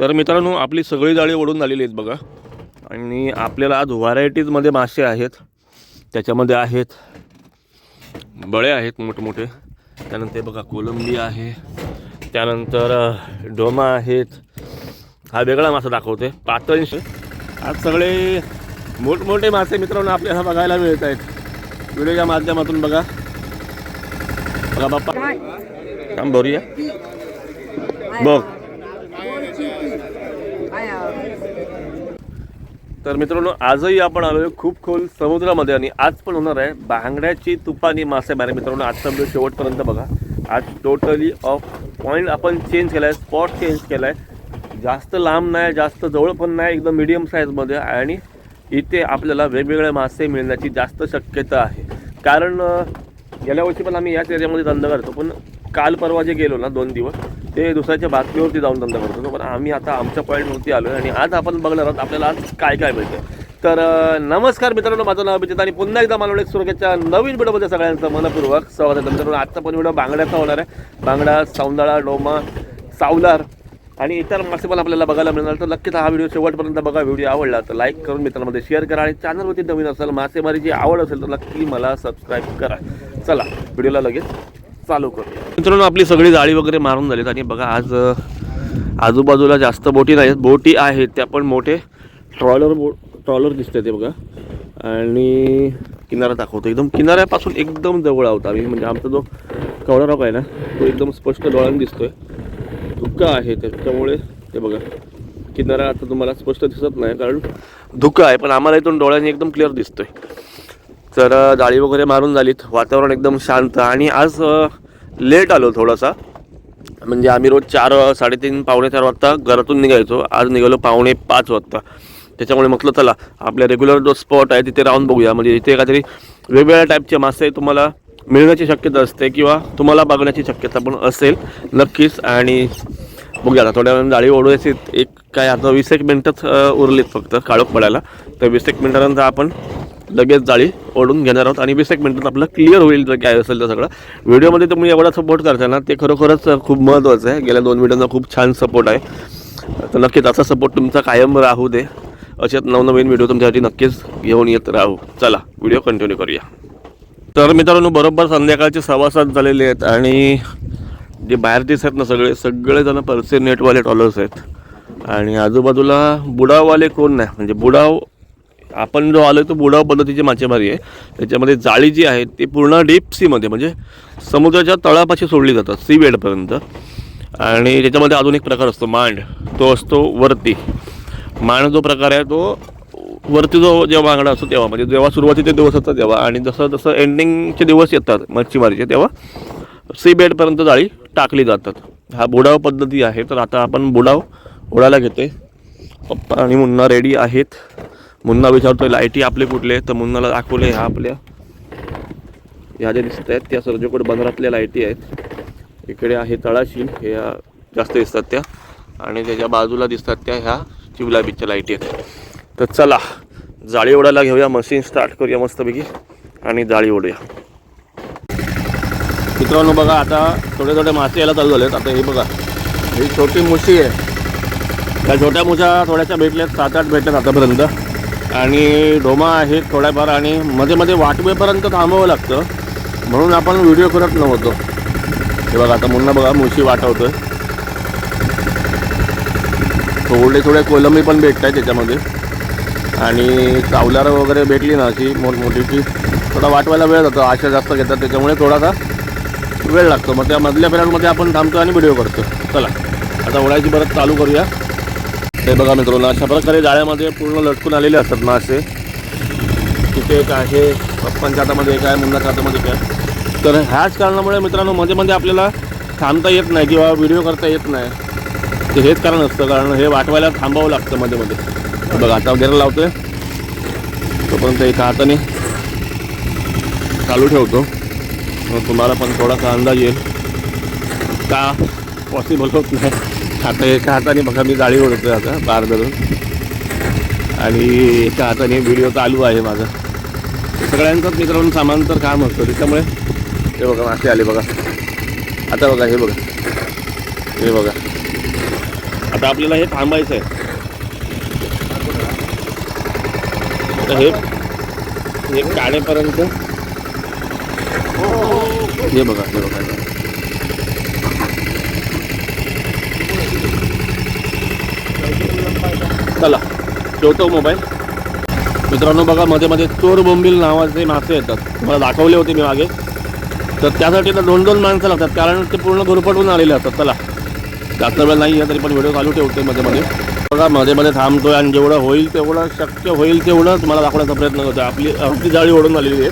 तर मित्रांनो आपली सगळी जाळी ओढून झालेली आहेत बघा. आणि आपल्याला आज व्हरायटीजमध्ये मासे आहेत. त्याच्यामध्ये आहेत बळे आहेत मोठमोठे. त्यानंतर बघा कोलंबी आहे. त्यानंतर डोमा आहेत. हा वेगळा मासा दाखवते पातळशी. आज सगळे मोठमोठे मासे मित्रांनो आपल्याला बघायला मिळत आहेत. व्हिडिओच्या माध्यमातून बघा. बघा बाप्पा. काम भरूया. बघ. तर मित्रांनो आजही आपण आलोय खूप खोल समुद्रामध्ये आणि आज पण होणार आहे बांगड्याची तुपानी मासेमारी मित्रांनो. आजचा व्हिडिओ शेवटपर्यंत बघा. आज टोटली ऑफ पॉईंट आपण चेंज केला आहे स्पॉट चेंज केला आहे जास्त लांब नाही जास्त जवळ पण नाही एकदम मिडियम साईजमध्ये आणि इथे आपल्याला वेगवेगळे मासे मिळण्याची जास्त शक्यता आहे. कारण गेल्या वर्षी पण आम्ही याच एरियामध्ये धंदा करतो पण काल परवा जे गेलो ना दोन दिवस ते दुसऱ्याच्या बातमीवरती जाऊन धंदा करतो. पण आम्ही आता आमच्या पॉईंटवरती आलो आणि आज आपण बघणार आहोत आपल्याला आज काय काय मिळतं तर नमस्कार मित्रांनो माझं नाव अभिजित आणि पुन्हा एकदा मला सुरक्षेच्या नवीन व्हिडिओमध्ये सगळ्यांचं मनपूर्वक स्वागत आहे. मित्रांनो आजचा पण व्हिडिओ बांगड्याचा होणार आहे. बांगडा सौंदाळा डोमा सावलार आणि इतर मासे पण आपल्याला बघायला मिळणार. तर नक्कीच हा व्हिडिओ शेवटपर्यंत बघा. व्हिडिओ आवडला तर लाईक करून मित्रांमध्ये शेअर करा आणि चॅनलवरती नवीन असेल मासेमारीची आवड असेल तर नक्की मला सबस्क्राईब करा. चला व्हिडिओला लगेच चालू करूया मित्रांनो आपली सगळी जाळी वगैरे मारून झालीत आणि बघा आज आजूबाजूला जास्त बोटी नाहीत. बोटी आहेत त्या पण मोठे. ट्रॉलर बो ट्रॉलर दिसते ते बघा. आणि किनारा दाखवतो. एकदम किनाऱ्यापासून एकदम जवळ आहोत आम्ही. म्हणजे आमचा जो कवडा रॉक आहे ना तो एकदम स्पष्ट डोळ्याने दिसतोय. धुकं आहे त्याच्यामुळे ते बघा. किनारा आता तुम्हाला स्पष्ट दिसत नाही कारण धुकं आहे पण आम्हाला इथून डोळ्याने एकदम क्लिअर दिसतोय. तर जाळी वगैरे मारून झालीत. वातावरण एकदम शांत आणि आज लेट आलो थोडासा. म्हणजे आम्ही रोज चार साडेतीन पावणे चार वाजता घरातून निघायचो. आज निघालो पावणे पाच वाजता. त्याच्यामुळे म्हटलं चला आपल्या रेग्युलर जो स्पॉट आहे तिथे राहून बघूया. म्हणजे इथे काहीतरी वेगवेगळ्या टाईपचे मासे तुम्हाला मिळण्याची शक्यता असते किंवा तुम्हाला बघण्याची शक्यता पण असेल. नक्कीच. आणि बघूया थोड्या वेळानं जाळी ओढवायची. एक काय आता वीस एक मिनटंच उरलीत फक्त. काळोख पडायला. तर वीस एक मिनटानंतर आपण लगेच जाळी ओढून घेणार आहोत. आणि वीस एक मिनटात आपलं क्लिअर होईल जर काय असेल तर सगळं. व्हिडिओमध्ये तुम्ही एवढा सपोर्ट करता ना ते खरोखरच खूप महत्त्वाचं आहे. गेल्या दोन व्हिडिओना खूप छान सपोर्ट आहे. तर नक्कीच असा सपोर्ट तुमचा कायम राहू दे. असेच नवनवीन व्हिडिओ तुमच्यासाठी नक्कीच घेऊन येत राहू. चला व्हिडिओ कंटिन्यू करूया. तर मित्रांनो बरोबर संध्याकाळचे सव्वा सात झालेले आहेत आणि जे बाहेर दिसत आहेत ना सगळे सगळेजण परसे नेटवाले टॉलर्स आहेत. आणि आजूबाजूला बुडाववाले कोण नाही. म्हणजे बुडाव आपण जो आलो तो बुडाव पद्धतीची मासेमारी आहे. त्याच्यामध्ये जाळी जी आहे ती पूर्ण डीप सीमध्ये म्हणजे समुद्राच्या तळापाशी सोडली जातात सी बेडपर्यंत आणि त्याच्यामध्ये अजून एक प्रकार असतो मांड. तो असतो वरती. मांड जो प्रकार आहे तो वरती जो जेव्हा बांगडा असतो तेव्हा म्हणजे जेव्हा सुरुवातीचे दिवस असतात तेव्हा आणि जसं जसं एंडिंगचे दिवस येतात मच्छीमारीचे तेव्हा सी बेडपर्यंत जाळी टाकली जातात. हा बुडाव पद्धती आहे तर आता आपण बुडाव उडायला घेते पप्पा आणि मुन्ना रेडी आहेत. मुन्ना विचारतोय लाईटी आपले कुठले? तर मुन्नाला दाखवले ह्या आपल्या ह्या ज्या दिसत आहेत त्या सर्जकोट बंदरातल्या लाईटी आहेत. इकडे आहे तळाशी ह्या जास्त दिसतात त्या. आणि त्याच्या बाजूला दिसतात त्या ह्या चिवला बीचच्या लाईटी आहेत. तर चला जाळी ओढायला घेऊया मशीन स्टार्ट करूया मस्तपैकी आणि जाळी ओढूया. मित्रांनो बघा आता थोडे थोडे मासे यायला चालू झालेत. आता हे बघा ही छोटी मुशी आहे. त्या छोट्या मुशा थोड्याशा भेटल्यात सात आठ भेटल्यात आतापर्यंत. आणि डोमा आहेत थोड्याफार आणि मध्ये मध्ये वाटवेपर्यंत थांबावं लागतं. म्हणून आपण व्हिडिओ करत नव्हतो. हे बघा आता मुन्ना बघा मुशी वाटवतोय. थोडे थोडे कोलंबी पण भेटत आहेत त्याच्यामध्ये. आणि चावल्यार वगैरे भेटली ना अशी मोठमोठी की थोडा वाटवायला वेळ जातो आशा जास्त घेतात त्याच्यामुळे थोडासा वेळ लागतो. मग त्या मधल्या पिरियडमध्ये आपण थांबतो आणि व्हिडिओ करतो. चला आता उडायची परत चालू करूया. हे बघा मित्रांनो अशा प्रकारे जाळ्यामध्ये पूर्ण लटकून आलेले असतात मासे तिथे एक आहे पप्पांच्या हातामध्ये एक आहे मुन्नाच्या हातामध्ये एक आहे. तर ह्याच कारणामुळे मित्रांनो मध्ये मध्ये आपल्याला थांबता येत नाही किंवा व्हिडिओ करता येत नाही. ते हेच कारण असतं कारण हे वाटवायला थांबावं लागतं मध्ये मध्ये. बघा आता वगैरे लावतोय. तोपर्यंत एका हाताने चालू ठेवतो. मग तुम्हाला पण थोडासा अंदाज येईल. का पॉसिबल होत नाही? आता एका हाताने बघा मी जाळी आहे आता बार धरून. आणि एका हाताने व्हिडिओ चालू आहे माझा. सगळ्यांचंच मित्रांनो समांतर काम असतं त्याच्यामुळे हे बघा मासे आले बघा. आता बघा हे बघा. हे बघा. आता आपल्याला हे थांबायचं आहे हे हे काढेपर्यंत हे बघा हे बघा हे बघा. चला ठेवतो मोबाईल. मित्रांनो बघा मध्ये मध्ये चोर बोंबील नावाचे मासे येतात. तुम्हाला दाखवले होते मी मागे. तर त्यासाठी तर दोन दोन माणसं लागतात कारण ते पूर्ण घुरपटून आलेले असतात. चला. जास्त वेळ नाही आहे तरी पण व्हिडिओ चालू ठेवते मध्ये मध्ये. बघा मध्ये मध्ये थांबतोय आणि जेवढं होईल तेवढं शक्य होईल तेवढं तुम्हाला दाखवण्याचा प्रयत्न करतो आपली अर्धी जाळी ओढून आलेली आहे.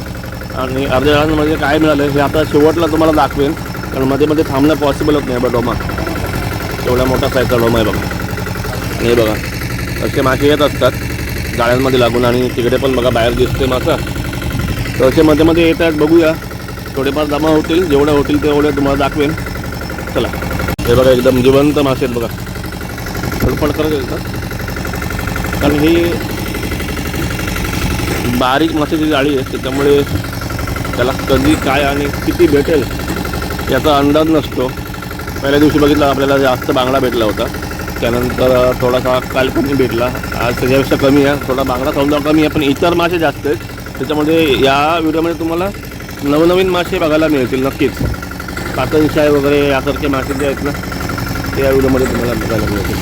आणि अर्ध्या वेळांमध्ये काय मिळालं हे आता शेवटला तुम्हाला दाखवेन. कारण मध्ये मध्ये थांबणं पॉसिबलच नाही बा डोमा. एवढा मोठा सायकल डोमा आहे बघा. हे बघा. असे मासे येत असतात. जाळ्यांमध्ये लागून आणि तिकडे पण बघा बाहेर दिसते मासा. तर असे मध्ये मध्ये येत आहेत. बघूया. थोडेफार जमा होतील. जेवढे होतील तेवढे तुम्हाला दाखवेन. चला. हे बघा एकदम जिवंत मासे आहेत बघा. फडफड करत येतात कारण ही बारीक माशाची जाळी आहे. त्याच्यामुळे त्याला कधी काय आणि किती भेटेल याचा अंदाज नसतो. पहिल्या दिवशी बघितलं आपल्याला जास्त बांगडा भेटला होता. त्यानंतर थोडासा कालपणी भेटला आज त्याच्यापेक्षा कमी आहे. थोडा बांगडा समजा कमी आहे पण इतर मासे जास्त आहेत. त्याच्यामध्ये या व्हिडिओमध्ये तुम्हाला नवनवीन मासे बघायला मिळतील नक्कीच. कातनशाय वगैरे यासारखे मासे जे आहेत ना ते या व्हिडिओमध्ये तुम्हाला बघायला मिळतील.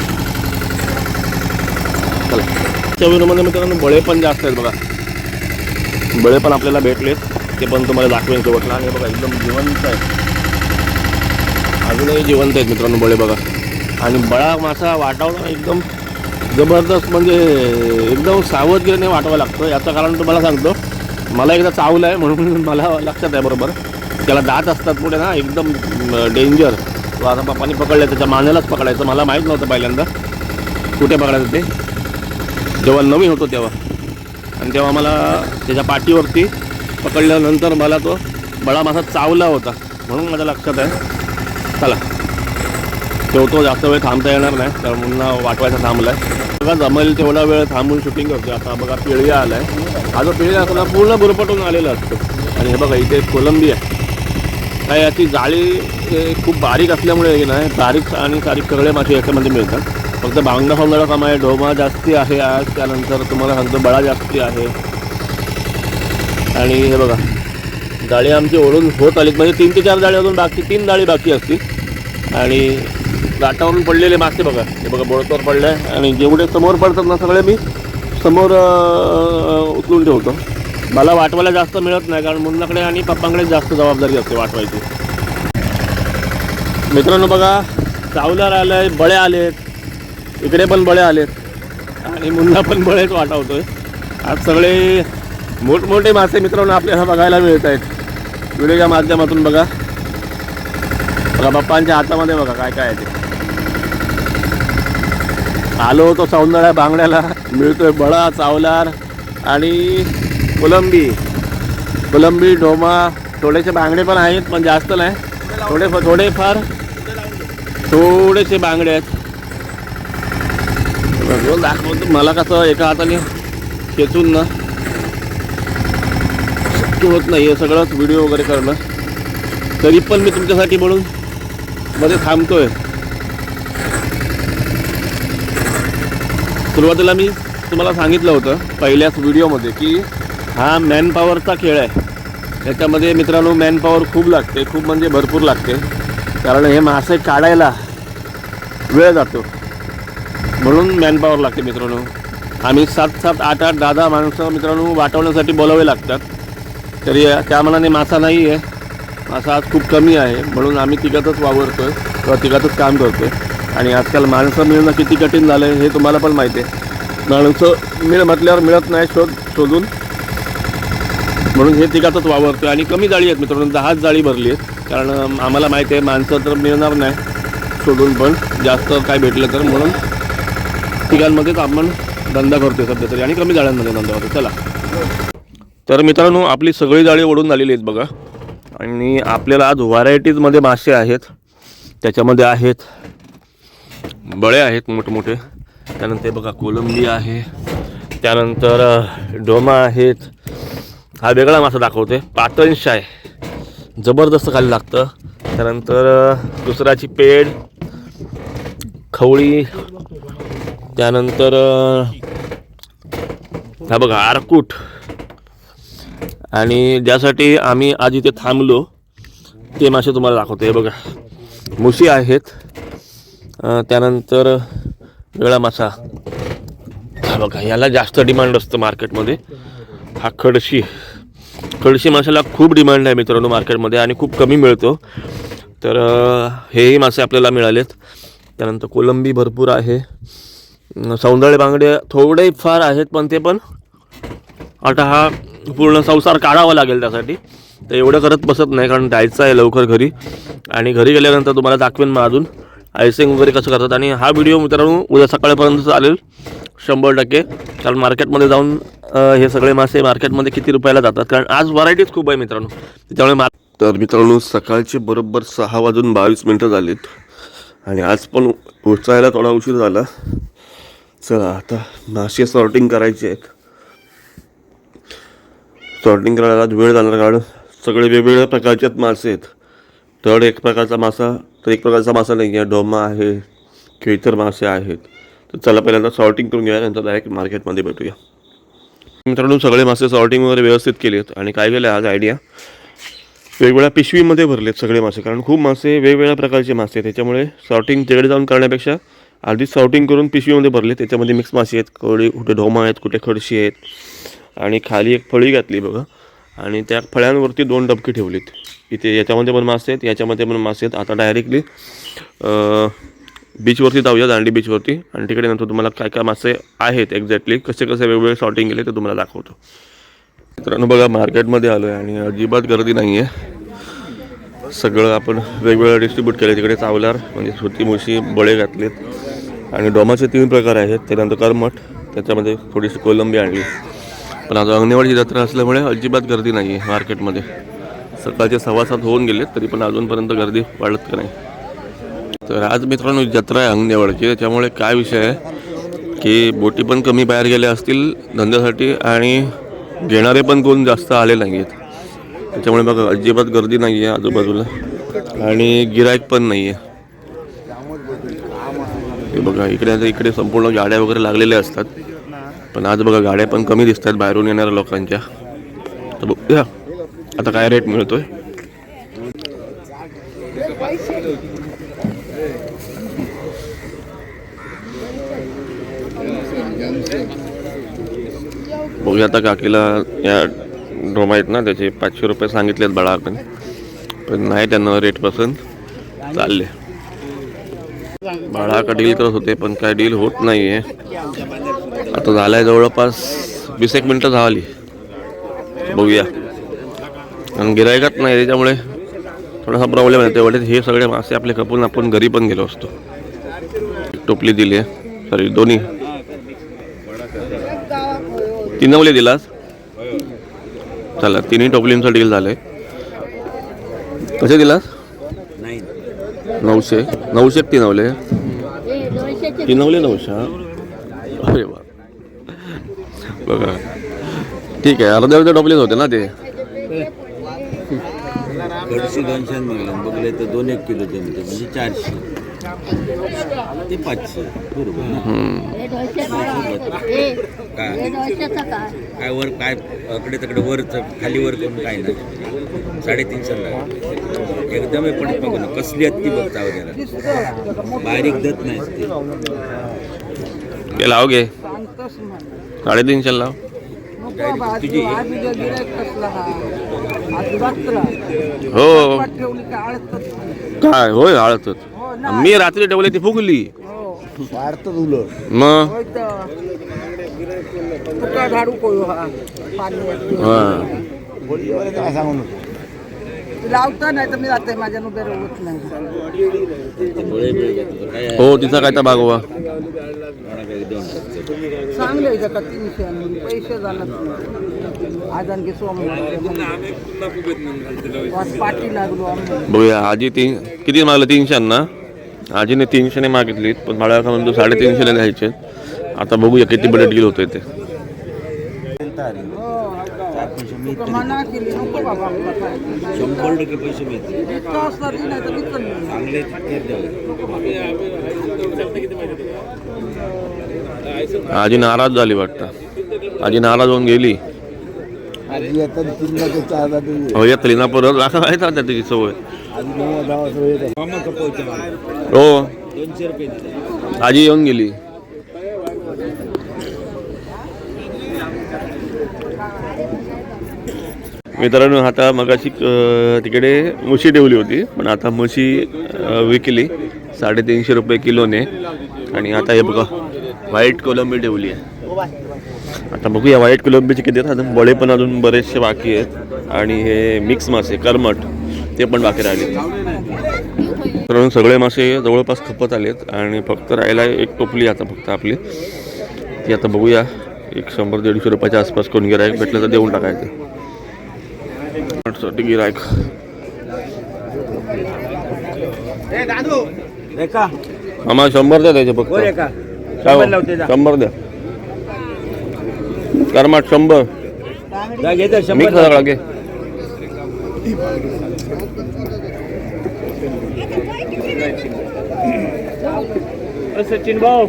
चला. त्या व्हिडिओमध्ये मित्रांनो बळे पण जास्त आहेत बघा. बळे पण आपल्याला भेटलेत. ते पण तुम्हाला दाखवेन सोबतला आणि बघा एकदम जिवंत आहे अजूनही जिवंत आहेत मित्रांनो बळे बघा. आणि बळा मासा वाटावणं एकदम जबरदस्त म्हणजे एकदम सावधगिरीने वाटावं लागतं. याचं कारण तुम्हाला सांगतो मला एकदा चावलं आहे म्हणून मला लक्षात आहे बरोबर. त्याला दात असतात पुढे ना एकदम डेंजर आता पप्पाने पकडलं त्याच्या मानेलाच पकडायचं. मला माहीत नव्हतं पहिल्यांदा कुठे पकडायचं ते. जेव्हा नवीन होतो तेव्हा. आणि तेव्हा मला त्याच्या पाठीवरती पकडल्यानंतर मला तो बळा मासा चावला होता. म्हणून माझ्या लक्षात आहे. चला. ठेवतो जास्त वेळ थांबता येणार नाही. तर मुलांना वाटवायचं थांबलाय. बघा जमेल तेवढा वेळ थांबून शूटिंग करतो आता बघा पिळगा आला आहे हा जो पिळगा असतो ना पूर्ण गुरपटून आलेला असतो. आणि हे बघा इथे कोलंबी आहे काय याची जाळी हे खूप बारीक असल्यामुळे हे नाही बारीक आणि सारीक सगळे मासे याच्यामध्ये मिळतात. फक्त बांगडा फांगडा कम आहे ढोमा जास्ती आहे आज. त्यानंतर तुम्हाला सांगतो बळा जास्ती आहे. आणि हे बघा जाळी आमची ओढून होत आलीत. म्हणजे तीन ते चार जाळी अजून बाकी तीन जाळी बाकी असतील. आणि दाटावरून पडलेले मासे बघा. हे बघा बोळतवर पडले आहे आणि जेवढे समोर पडतात ना सगळे मी समोर उचलून ठेवतो. मला वाटवायला जास्त मिळत नाही कारण मुन्नाकडे आणि पप्पांकडे जास्त जबाबदारी असते वाटवायची. मित्रांनो बघा चावलार आलं आहे बळे आलेत. इकडे पण बळे आलेत. आणि मुन्ना पण बळेच वाटवतोय. आज सगळे मोठमोठे मासे मित्रांनो आपल्याला बघायला मिळत आहेत. व्हिडिओच्या माध्यमातून बघा. बघा बाप्पांच्या हातामध्ये बघा काय काय आहे ते. आलो होतो सौंदर्या बांगड्याला. मिळतोय बळा चावलार आणि कोलंबी. कोलंबी डोमा. थोडेसे बांगडे पण आहेत पण जास्त नाही. थोडे थोडेफार थोडेसे बांगडे आहेत. दाखवतो मला कसं एका हाताने खेचून ना शक्य होत नाही हे सगळंच व्हिडिओ वगैरे करणं. तरी पण मी तुमच्यासाठी म्हणून मध्ये थांबतोय. सुरुवातीला मी तुम्हाला सांगितलं होतं पहिल्याच व्हिडिओमध्ये की हा मॅनपॉवरचा खेळ आहे. त्याच्यामध्ये मित्रांनो मॅनपॉवर खूप लागते खूप म्हणजे भरपूर लागते. कारण हे मासे काढायला वेळ जातो. म्हणून मॅनपॉवर लागते मित्रांनो. आम्ही सात सात आठ आठ दहा दहा माणसं मित्रांनो वाटवण्यासाठी बोलावे लागतात. तरी त्या मनाने मासा नाही आहे असा आज खूप कमी आहे. म्हणून आम्ही तिघातच वावरतो आहे किंवा तिघातच काम करतो आहे आणि आजकाल माणसं मिळणं किती कठीण झालं आहे हे तुम्हाला पण माहिती आहे. माणसं मिळ म्हटल्यावर मिळत नाही शोध शोधून. म्हणून हे तिघातच वावरतोय. आणि कमी जाळी आहेत मित्रांनो. दहाच जाळी भरली आहेत. कारण आम्हाला माहिती आहे माणसं तर मिळणार नाही शोधून पण. जास्त काय भेटलं तर. म्हणून तिघांमध्येच आपण धंदा करतोय सध्या तरी. आणि कमी जाळ्यांमध्ये धंदा करतो चला. तर मित्रांनो आपली सगळी जाळी ओढून झालेली आहेत बघा. आणि आपल्याला आज व्हरायटीजमध्ये मासे आहेत. त्याच्यामध्ये आहेत बळे आहेत मोठमोठे. त्यानंतर हे बघा कोलंबी आहे. त्यानंतर डोमा आहेत. हा वेगळा मासा दाखवते. पातळश आहे. जबरदस्त खाली लागतं. त्यानंतर दुसऱ्याची पेड खवळी. त्यानंतर हा बघा आरकूट. आणि ज्यासाठी आम्ही आज इथे थांबलो ते मासे तुम्हाला दाखवतो. हे बघा मुशी आहेत. त्यानंतर वेळा मासा. हा बघा याला जास्त डिमांड असतं मार्केटमध्ये हा खडशी. खडशी माशाला खूप डिमांड आहे मित्रांनो मार्केटमध्ये आणि खूप कमी मिळतो. तर हेही मासे आपल्याला मिळालेत. त्यानंतर कोलंबी भरपूर आहे. सौंदळे बांगडे थोडे फार आहेत पण ते पण आता हा पूर्ण संसार काढावा लागेल त्यासाठी. तर एवढं करत बसत नाही कारण जायचं आहे लवकर घरी. आणि घरी गेल्यानंतर तुम्हाला दाखवेन मग अजून. आयसिंग वगैरे कसं करतात. आणि हा व्हिडिओ मित्रांनो उद्या सकाळपर्यंत चालेल. शंभर टक्के. कारण मार्केटमध्ये जाऊन हे सगळे मासे मार्केटमध्ये किती रुपयाला जातात. कारण आज व्हरायटीज खूप आहे मित्रांनो. त्यामुळे मार तर मित्रांनो सकाळचे बरोबर सहा वाजून बावीस मिनटं झालीत. आणि आज पण उचायला थोडा उशीर झाला. चला आता मासे सॉर्टिंग करायचे आहेत. सॉर्टिंग करायला वेळ जाणार कारण सगळे वेगवेगळ्या प्रकारचे आहेत मासे आहेत. तर एक प्रकारचा मासा तर एक प्रकारचा मासा नाही आहे. डोमा आहे किंवा इतर मासे आहेत. तर चला पहिल्यांदा सॉर्टिंग करून घ्या नंतर डायरेक्ट मार्केटमध्ये भेटूया. मित्रांनो सगळे मासे सॉर्टिंग वगैरे व्यवस्थित केलेत आणि काय केलं आज आयडिया वेगवेगळ्या पिशवीमध्ये भरलेत सगळे मासे कारण खूप मासे वेगवेगळ्या प्रकारचे मासे आहेत. त्याच्यामुळे सॉर्टिंग तिकडे जाऊन करण्यापेक्षा आधीच सॉर्टिंग करून पिशवीमध्ये भरले. त्याच्यामध्ये मिक्स मासे आहेत कोळी कुठे ढोमा आहेत कुठे खडशी आहेत. आणि खाली एक फळी घातली बघा. आणि त्या फळ्यांवरती दोन डबकी ठेवलीत. इथे याच्यामध्ये पण मासे आहेत याच्यामध्ये पण मासे आहेत. आता डायरेक्टली बीचवरती जाऊया दांडी बीचवरती आणि तिकडे नंतर तुम्हाला काय काय मासे आहेत एक्झॅक्टली कसे कसे वेगवेगळे शॉटिंग केले ते तुम्हाला दाखवतो. मित्रांनो बघा मार्केटमध्ये आलो आहे आणि अजिबात गर्दी नाही आहे सगळं आपण वेगवेगळं डिस्ट्रीब्यूट केलं तिकडे चावलार म्हणजे सुती मुशी बळे घातलेत. आणि डोमाचे तीन प्रकार आहेत. त्यानंतर करमट त्याच्यामध्ये थोडीशी कोलंबी आणली. पण आज अंगणेवाडीची जत्रा असल्यामुळे अजिबात गर्दी नाही आहे मार्केटमध्ये. सकाळचे सव्वा सात होऊन गेलेत तरी पण अजूनपर्यंत गर्दी वाढत का नाही. तर आज मित्रांनो जत्रा आहे अंगणेवाडीची त्याच्यामुळे काय विषय आहे की बोटी पण कमी बाहेर गेल्या असतील धंद्यासाठी आणि घेणारे पण कोण जास्त आले नाही आहेत त्याच्यामुळे बघा अजिबात गर्दी नाही आहे आजूबाजूला आणि गिरायक पण नाही आहे बघा इकडे आता इकडे संपूर्ण गाड्या वगैरे लागलेल्या असतात. पण आज बघा गाड्या पण कमी दिसत आहेत बाहेरून येणाऱ्या लोकांच्या. तर बघूया. आता काय रेट मिळतोय? बघूया आता काकीला या ड्रोमा आहेत ना त्याचे पाचशे रुपये सांगितलेत बाळा आपण. पण नाही त्यांना रेट पसंत. चालले. बाळा का डील करत होते पण काय डील होत नाही आहे आता झालाय जवळपास वीस एक मिनटं झाली. बघूया. आणि गिरायकात नाही त्याच्यामुळे थोडासा प्रॉब्लेम आहे तेवढे हे सगळे मासे आपले खपून आपण घरी पण गेलो असतो. एक टोपली दिली आहे. सॉरी दोन्ही. तिनवले दिलास चला तिन्ही टोपलींचा डील झालंय. कसे दिलास नऊशे. नऊशे तिनवले तिनवले नऊशे हा? अरे वा. बघा. ठीक आहे अर्ध्या अर्ध्या टोपलीच होते ना ते. खडशी दोनशे बघले तर दोन एक किलो जमते म्हणजे चारशे. ते पाचशे. बरोबर काय काय वर काय अकडे तिकडे वर खाली वर करून काय नाही. साडेतीनशे एकदम हे पडत बघ ना कसली आहेत ती बघता वगैरे बारीक दत नाही ते. लाव घे साडेतीनशे लाव तुझी. हो. काय? होय हळदच मी रात्री ठेवली ती फुगली. मग? हा. लावता नाही तर मी जाते माझ्या उभे होत नाही. आहे? हो तिचा काय तर. चांगले का तीनशे आणि पैसे झालं. आज आणखी सोमवार पाठी लागलो आम्ही. बघूया आजी तीन किती मागलं? तीनशे ना? आजीने तीनशेने मागितली पण मला का म्हणतो साडेतीनशेने द्यायचे आता बघूया किती बडे डील होते ते मना केली. नको बाबा काय. शंभर टक्के पैसे मिळतील. इतकं असलं तरी नाही तर विकत नाही. चांगले द्यावे. आजी नाराज झाली वाटतं. आजी नाराज होऊन गेली. हो येतली ना परत. राखा माहीत आता त्याची सवय. हो. दोनशे रुपये दिले. आजी येऊन गेली. मित्रांनो आता मगाशी तिकडे म्हशी ठेवली होती पण आता म्हशी विकली साडेतीनशे रुपये किलोने. आणि आता हे बघा व्हाईट कोलंबी ठेवली आहे. आता बघूया व्हाईट कोलंबीचे किती आहेत? अजून बळे पण अजून बरेचसे बाकी आहेत. आणि हे मिक्स मासे करमट ते पण बाकी राहिले. मित्रांनो सगळे मासे जवळपास खपत आलेत. आणि फक्त राहायला एक टोपली आता फक्त आपली. ती आता बघूया एक शंभर दीडशे रुपयाच्या आसपास कोण गिरायक भेटलं तर देऊन टाकायचं. साठी गिरायक. आम्हाला शंभर द्या त्याचे फक्त. हो काय? शंभर द्या. करमाट शंभर. जा घे तर मिक्स शंभर सगळा घे. सचिन भाऊ.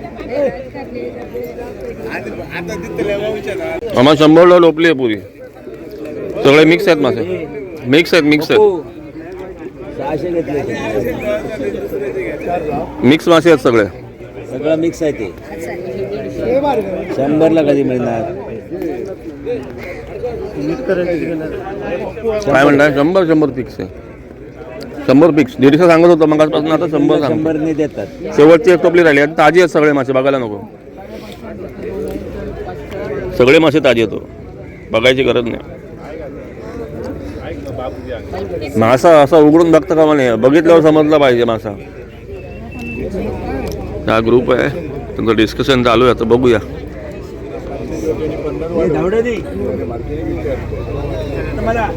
आम्हाला शंभरला लोपली आहे पुरी. सगळे मिक्स आहेत मासे. मिक्स आहेत मिक्स आहेत. मिक्स मासे आहेत सगळे. सगळं मिक्स आहे ते. शंभरला कधी मिळणार? काय म्हणताय? शंभर शंभर फिक्स आहे. शंभर फिक्स दीडशे सांगत होतं मगापासून आता शंभर शंभर नाही देतात. शेवटची एक टोपली राहिली ताजी आहेत सगळे मासे बघायला नको. सगळे मासे ताजे येतो बघायची गरज नाही. मासा असा उघडून बघता का म्हणे? बघितल्यावर समजला पाहिजे मासा. हा ग्रुप आहे. त्यांचं डिस्कशन चालू आहे आता बघूया. धावडे दे मला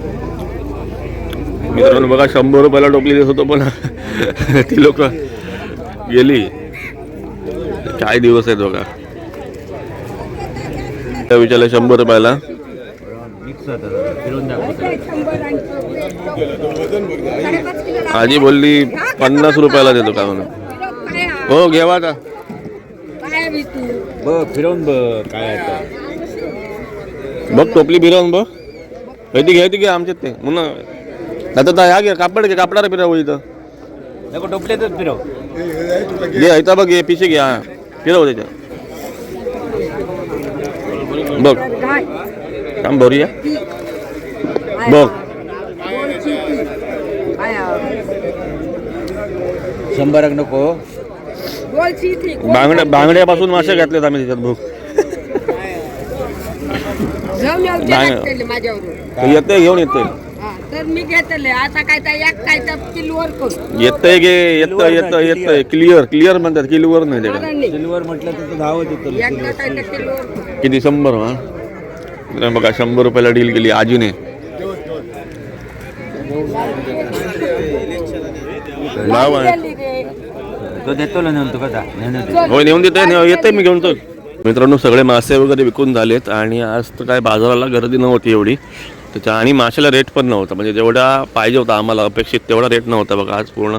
मित्रांनो बघा शंभर रुपयाला टोपली देत होतो पण ती लोक गेली. काय दिवस आहेत बघा. त्या विचारलं शंभर रुपयाला. आजी बोलली पन्नास रुपयाला देतो का म्हणून? हो घेवा आता. बघ फिरवून बघ काय आता बघ टोपली बिरवून बघ. ती घ्यायची घ्या आमच्यात ते. म्हणून आता तर ह्या घे कापड घे कापडाला फिरव इथं. नको टोपल्यातच फिरव. घे इथं बघ घे पिशे घे फिरव त्याच्या बघ. काम भरूया? बघ. शंभराक नको. बांगड्या बांगड्यापासून मासे घातलेत आम्ही त्याच्यात भूक. येते घेऊन येते. किलोवर येतंय गे येतं येतं येतंय. क्लिअर क्लिअर म्हणतात क्लिअर नाही त्याला सिल्वर म्हटलं तर तो धावत येतो किलोवर. किती शंभर हा? बघा शंभर रुपयाला डील केली आजीने. लाव आहे. तो देतो ना नेऊन तू कसा? नेऊन दे. होय नेऊन मी घेऊन तो मित्रांनो सगळे मासे वगैरे विकून झालेत आणि आज तर काय बाजाराला गर्दी नव्हती एवढी. त्याच्या आणि माशाला रेट पण नव्हता. म्हणजे जेवढा पाहिजे होता आम्हाला अपेक्षित तेवढा रेट नव्हता. बघा आज पूर्ण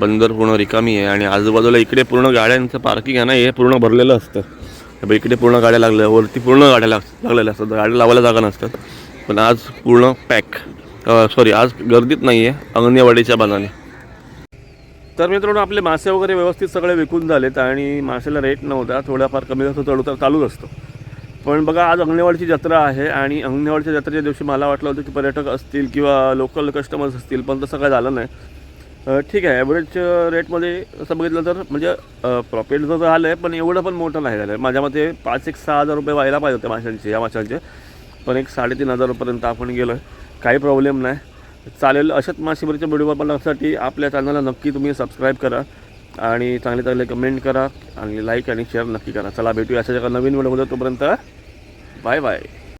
बंदर पूर्ण रिकामी आहे. आणि आजूबाजूला इकडे पूर्ण गाड्यांचं पार्किंग आहे ना हे पूर्ण भरलेलं असतं. हे बघ इकडे पूर्ण गाड्या लागल्या. वरती पूर्ण गाड्या लाग लागलेल्या असतात. गाड्या लावायला जागा नसतात. पण आज पूर्ण पॅक सॉरी आज गर्दीत नाही आहे अंगणवाडीच्या बाजाने तर मित्रांनो आपले मासे वगैरे व्यवस्थित सगळे विकून झालेत आणि मासेला रेट नव्हता. थोडाफार कमी जास्त चढउतार चालूच असतो. पण बघा आज अंगणेवाडीची जत्रा आहे आणि अंगणेवाडीच्या जत्रेच्या दिवशी मला वाटलं होतं की पर्यटक असतील किंवा लोकल कस्टमर्स असतील पण तसं काय झालं नाही. ठीक आहे ॲव्हरेज रेटमध्ये असं बघितलं तर म्हणजे प्रॉफिट जर झालं आहे पण एवढं पण मोठं नाही झालं आहे माझ्या मते पाच एक सहा हजार रुपये व्हायला पाहिजे होते माशांचे या माशांचे. पण एक साडेतीन हजारपर्यंत आपण गेलो आहे काही प्रॉब्लेम नाही. चालेल. अशाच मासेमारीच्या व्हिडिओ बनवण्यासाठी आपल्या चॅनलला नक्की तुम्ही सबस्क्राईब करा आणि चांगले चांगले कमेंट करा. आणि लाईक आणि शेअर नक्की करा. चला भेटूया अशा जगा नवीन व्हिडिओमध्ये तोपर्यंत. Bye bye